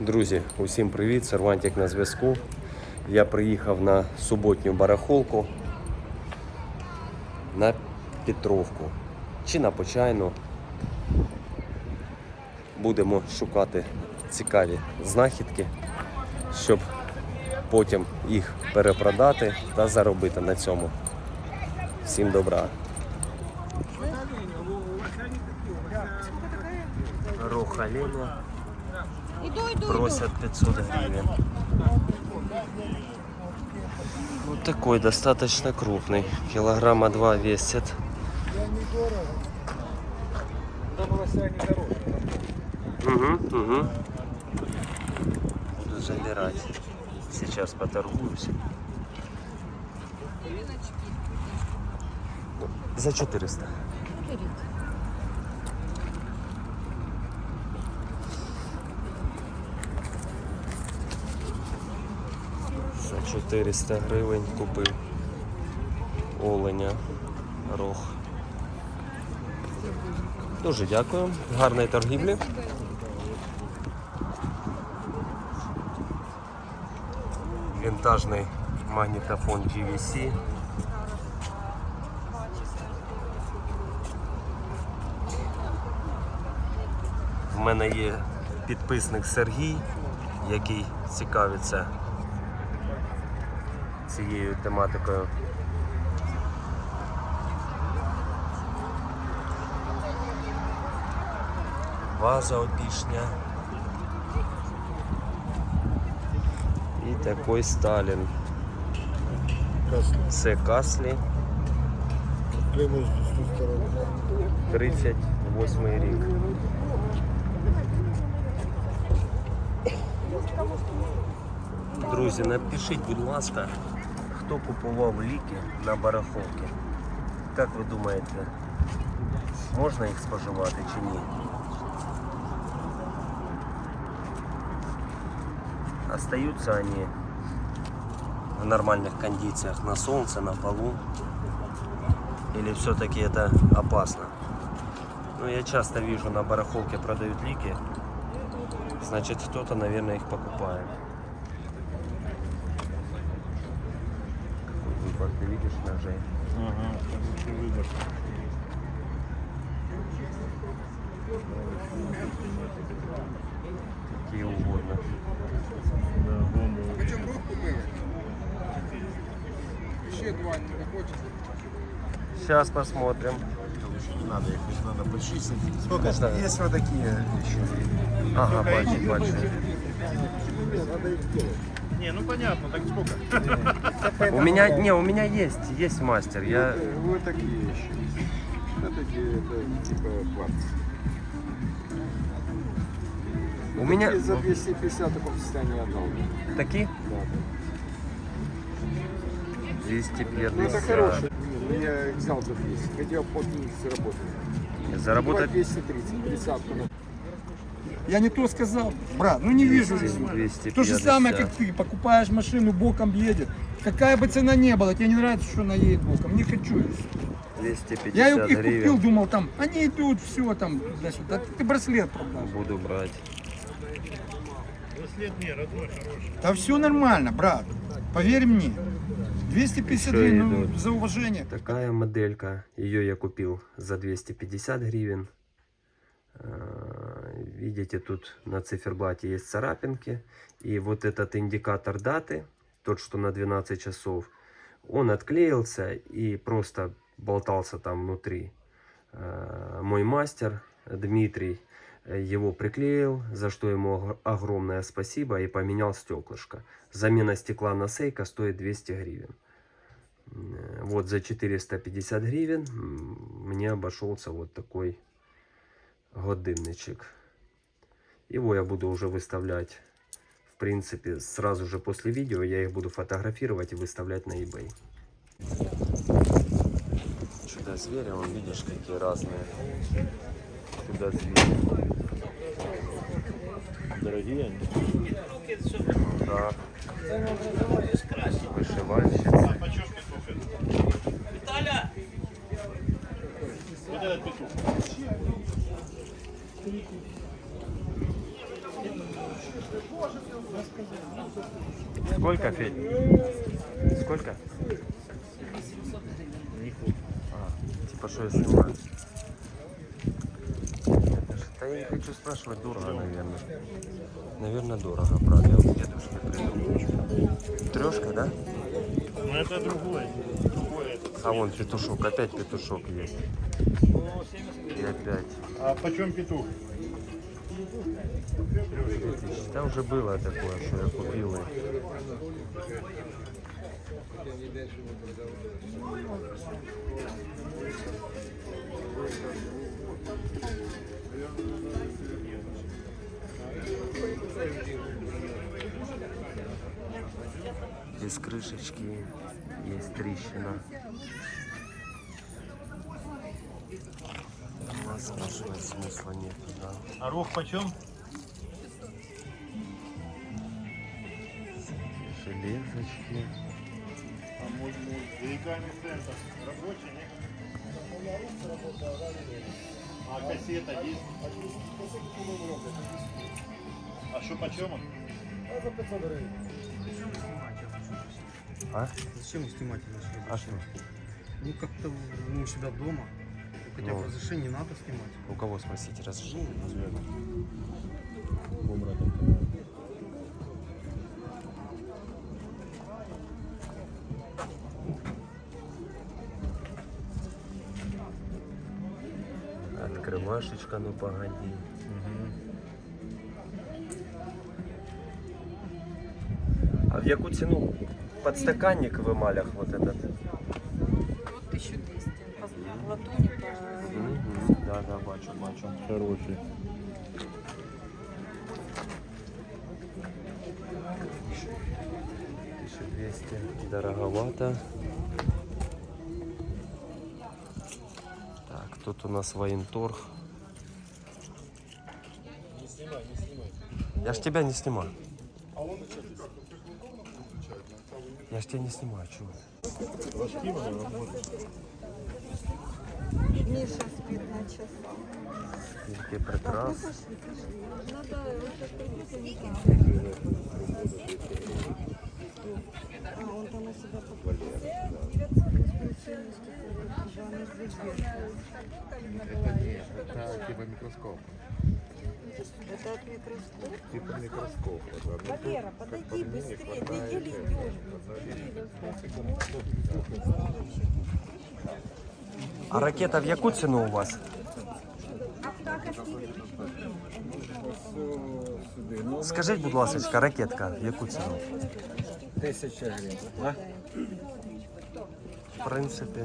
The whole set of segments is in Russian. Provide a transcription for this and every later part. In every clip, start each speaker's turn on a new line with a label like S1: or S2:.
S1: Друзі, усім привіт! Сервантик на зв'язку. Я приїхав на суботню барахолку на Петровку чи на Почайну. Будемо шукати цікаві знахідки, щоб потім їх перепродати та заробити на цьому. Всім добра!
S2: Иду,
S1: просят 500 гривен. Вот такой достаточно крупный. Килограмма два весит. Угу, угу. Забирать. Сейчас поторгуюсь. За 400. За 400 гривень купив оленя рог. Дуже дякую. Гарної торгівлі. Вінтажний магнітофон GVC. В мене є підписник Сергій, який цікавиться цією тематикою. Ваза опішня. І такий Сталін. Це Каслі,
S3: Климус з
S1: 38 рік. Друзі, напишіть, будь ласка, хто купував ліки на барахолки. Як ви думаєте, можна їх споживати чи ні? Остаются они в нормальных кондициях на солнце, на полу? Или все-таки это опасно? Ну, я часто вижу на барахолке продают лики. Значит, кто-то, наверное, их покупает. Ты видишь ножей?
S3: Ага, це вибір.
S1: Какие угодно.
S3: Да, бомба.
S4: Причем руку купили. Ще два не хочется.
S1: Сейчас посмотрим.
S3: Надо их еще надо почистить. Сколько
S1: Это-
S3: есть вот такие еще?
S1: Ага, бачу, бачу.
S3: Надо их сделать.
S5: Не, ну понятно, так сколько?
S1: У меня, не, у меня есть, есть мастер. Я,
S4: Вот такие еще. Вот такие, это типа кварц.
S1: у меня
S4: За 250 в таком состоянии отдал.
S1: такие
S4: Да, да. Ну
S1: 250.
S4: это хороший. Ну, Я взял за 200. Хотел под них заработать.
S1: Заработать
S4: 230, 30
S6: Я не то сказал, брат, ну не вижу.
S1: 250.
S6: То же самое, как ты, покупаешь машину, боком едет. Какая бы цена ни была, тебе не нравится, что она едет боком, не хочу. и всё.
S1: 250
S6: Я их
S1: гривен.
S6: купил, думал, там, они идут, все там, туда-сюда. Ты браслет продал.
S1: Буду брать.
S5: Браслет не, родной, хороший.
S6: Да все нормально, брат, поверь мне. 250
S1: Еще
S6: гривен, ну, за уважение.
S1: Такая моделька. Ее я купил за 250 гривен. Видите, тут на циферблате есть царапинки. И вот этот индикатор даты, тот, что на 12 часов, он отклеился и просто болтался там внутри. А, Мой мастер Дмитрий э, его приклеил, за что ему ог- огромное спасибо и поменял стеклышко. Замена стекла на сейка стоит 200 гривен. М, Вот за 450 гривен мне обошелся вот такой годинничек. Его я буду уже выставлять, в принципе, сразу же после видео я их буду фотографировать и выставлять на eBay. Сюда звери, он видишь, какие разные. Сюда звери.
S3: Дорогие они.
S1: Да. Вышивальщица.
S5: Вот этот петух.
S1: Сколько, Федь? Сколько? А, типа что я снимаю? Да я не хочу спрашивать, дорого, наверное. Наверное, дорого, правда, я у дедушки приду. Трешка, да?
S5: Ну это другое. Другое.
S1: А вон петушок, опять петушок есть. И опять.
S5: А почем петух?
S1: 2000. Там уже было такое, что я купил. и- Без крышечки есть трещина. Смысла нету, да.
S5: А рог почем?
S1: Железочки.
S5: А мой мой. Веками центр. Рабочий, нет? А кассета есть? А что почем он?
S1: А?
S7: Зачем снимать?
S1: А что?
S7: Ну как-то ну, у себя дома. Хотя
S1: Ну.
S7: бы разрешение не надо снимать.
S1: У кого спросите разрешение? Открывашечка, ну погоди. А в яку ціну подстаканник в эмалях вот этот?
S2: Вот 1200. По латуни, по...
S1: Мгм. Да, да, бачу, бачу.
S3: Хороший.
S1: Тысяча двести. Дороговато. Так, тут у нас военторг. Не снимай, не снимай. Я ж тебя не снимаю. Я ж тебя не снимаю, чего?
S2: Миша спит на часах. Надо вот это прикинуть. А, он там у себя.
S3: Это типа микроскоп.
S2: Это от микроскопа.
S3: Типа микроскоп. Ну,
S2: Валера, подойди быстрее, ты еле
S3: этого.
S1: А ракета в яку ціну у вас? Скажіть, будь ласка, ракетка в яку ціну?
S6: Тисяча гривень. А?
S1: В принципі,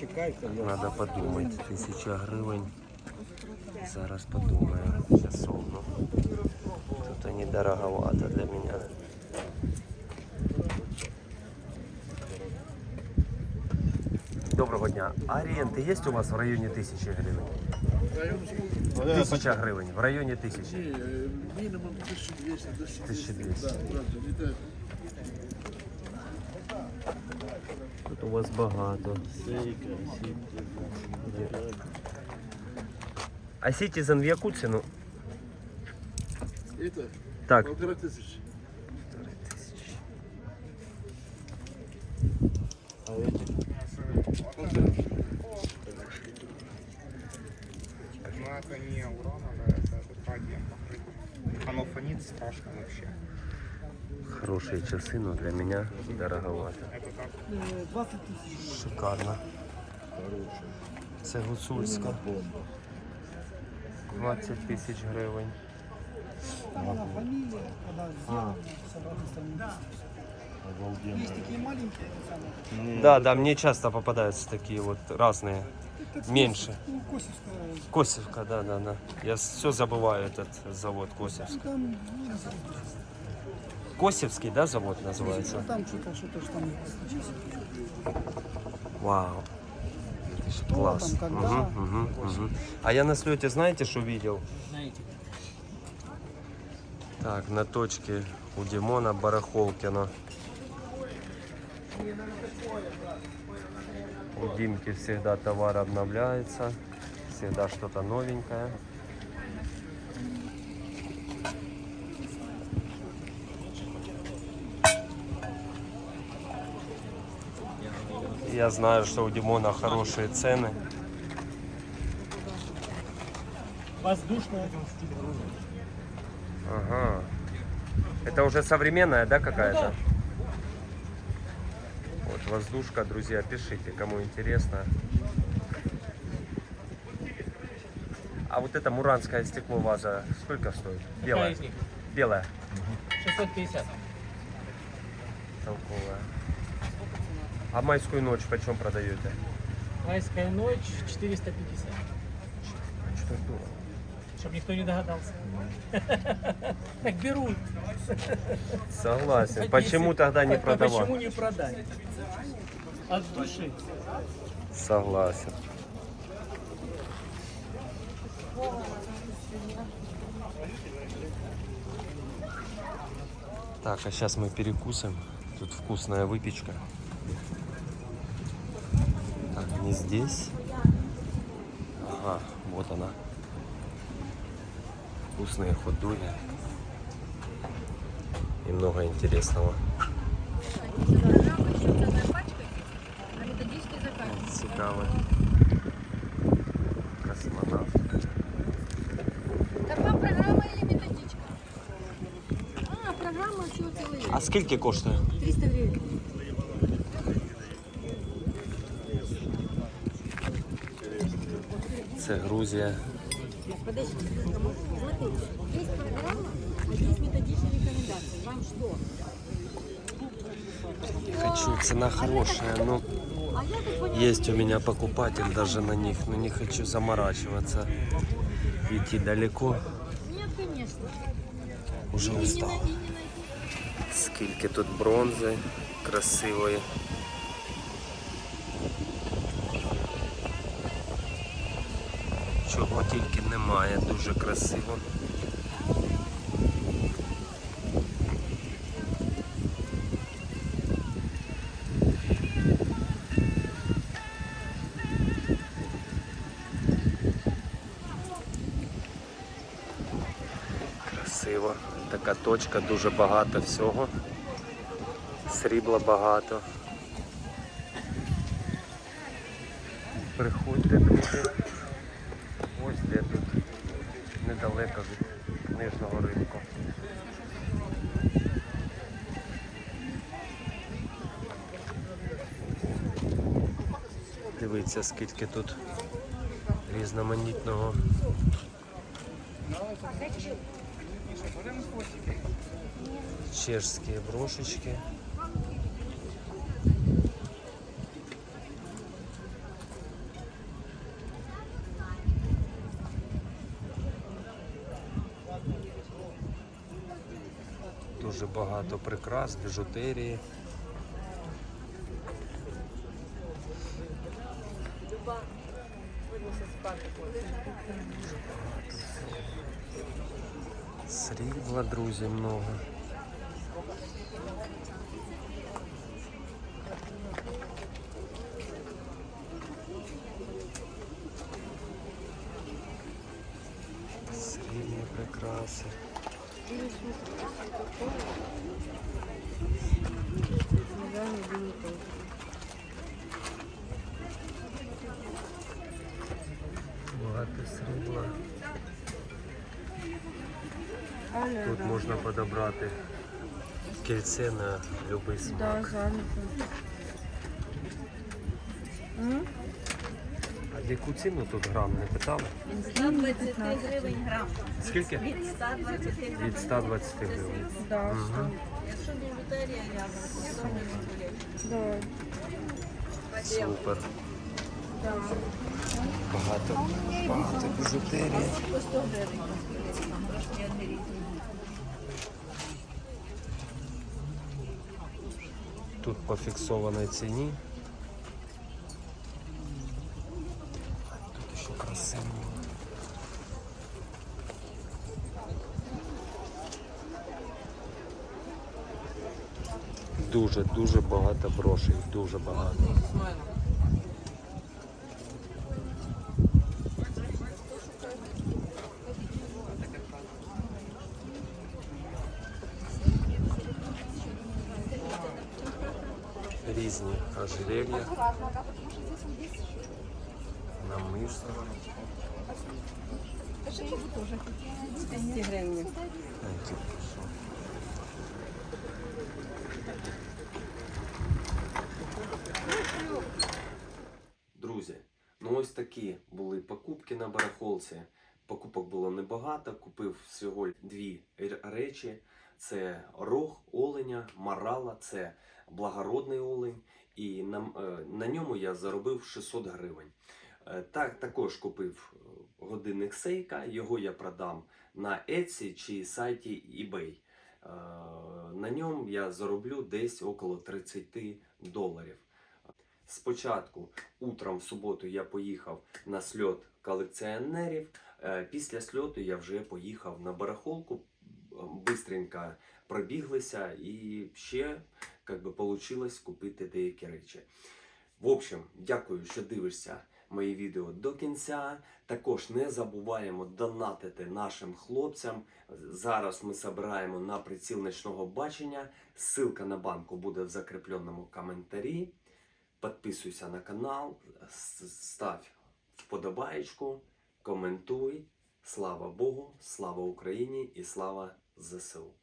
S6: Чекайте,
S1: треба подумати. Тисяча гривень. Зараз подумаю. Часовно. Тут они дороговато для меня. Доброго дня. А аренди є у вас в районі тисячі гривень? Тисяча гривень. В районі тисячі.
S8: Минимум 1200 до
S1: 1200.
S8: Да, правда, летает.
S1: Тут у вас багато. А Citizen в яку ціну?
S8: Это
S1: Так,
S8: полтора тысячи.
S9: Ну это не уроновое, это ДК-1 покрытие. Оно фонит страшно вообще.
S1: хороші часи, но для мене дороговато.
S9: Это так.
S7: 20 тысяч.
S1: Шикарно. Це гуцульська. 20 тисяч гривень.
S7: Она стороны. Есть такие маленькие, самые.
S1: Да, да, мне часто попадаются такие вот разные. Меньше.
S7: Ну, Косевская.
S1: Косевка, да, да, да. Я все забываю этот завод Косевский.
S7: Там, ну,
S1: Косевский, да, завод называется?
S7: там что-то, что-то ж там.
S1: Вау. Класс.
S7: там, когда?
S1: Мгм, мгм, мгм. А я на слете знаете, что видел?
S7: Знаете.
S1: Так, на точке у Димона Барахолкина. У Димки всегда товар обновляется, всегда что-то новенькое. Я знаю, что у Димона хорошие цены.
S7: Воздушная.
S1: Ага. Это уже современная, да, какая-то? Воздушка, друзья, пишите, кому интересно. А вот это муранское стекло ваза сколько стоит?
S7: Них?
S1: Белое.
S7: 650.
S1: Толковая. А майскую ночь почем продаете?
S7: Майская ночь 450.
S1: Что дорого.
S7: Чтобы никто не догадался. Так берут.
S1: Согласен.
S7: По
S1: Почему
S7: 10.
S1: тогда не продавать?
S7: Почему не продать? От души.
S1: Согласен. Так, а сейчас мы перекусим. Тут вкусная выпечка. Так, не здесь. Ага, вот она Вкусные хот-доги. И много интересного. Цікаве. Космонавт.
S2: Така програма или методичка? А, програма всего целый
S1: А скільки коштує?
S2: 300 гривен.
S1: Це Грузія.
S2: Подожди, смотрите,
S1: Хочу, цена хорошая, но есть у меня покупатель даже на них, но не хочу заморачиваться. Идти далеко, уже устал. Скільки тут бронзи красивої. Чого тільки немає, дуже красиво. Красиво. Така точка, дуже багато всього. Срібла багато. Приходьте, друзі. Ось де тут недалеко від книжного ринку. Дивіться, скільки тут різноманітного. Чешские брошечки. Дуже багато прикрас, біжутерії. Срібла, друзі, много. Срібні прикраси. Багато Тут можна подобрати кільце на будь-який смак. А яку ціну тут грам не питали?
S2: 120 гривень грам.
S1: Скільки?
S2: Від 120 гривень.
S1: Від 120 гривень.
S2: Якщо біжутерія, я говорю,
S1: Супер. Багато, багато біжутерії.
S2: по 100 гривень. Трошки одні різні.
S1: Тут по фіксованій ціні. Тут ще красиво. Дуже, дуже багато грошей, дуже багато. Різні ожерелья. Намисто.
S2: 200 гривень.
S1: Знаєте, що. Друзі, ну ось такі були покупки на барахолці. Покупок було небагато, купив всього дві речі: це рог оленя, марала, це благородний олень, і на, е, на ньому я заробив 600 гривень. Е, Так, також купив е, годинник Seiko, його я продам на Etsy чи сайті eBay. На ньому я зароблю десь около 30 доларів. Спочатку утром в суботу я поїхав на сльот колекціонерів. Після сльоту я вже поїхав на барахолку, бистренько пробіглися і ще як би, получилось купити деякі речі. В общем, дякую, що дивишся мої відео до кінця. Також не забуваємо донатити нашим хлопцям. Зараз ми збираємо на приціл ночного бачення. Ссылка на банку буде в закріпленому коментарі. Підписуйся на канал, став вподобаєчку, коментуй. Слава Богу, слава Україні і слава ЗСУ.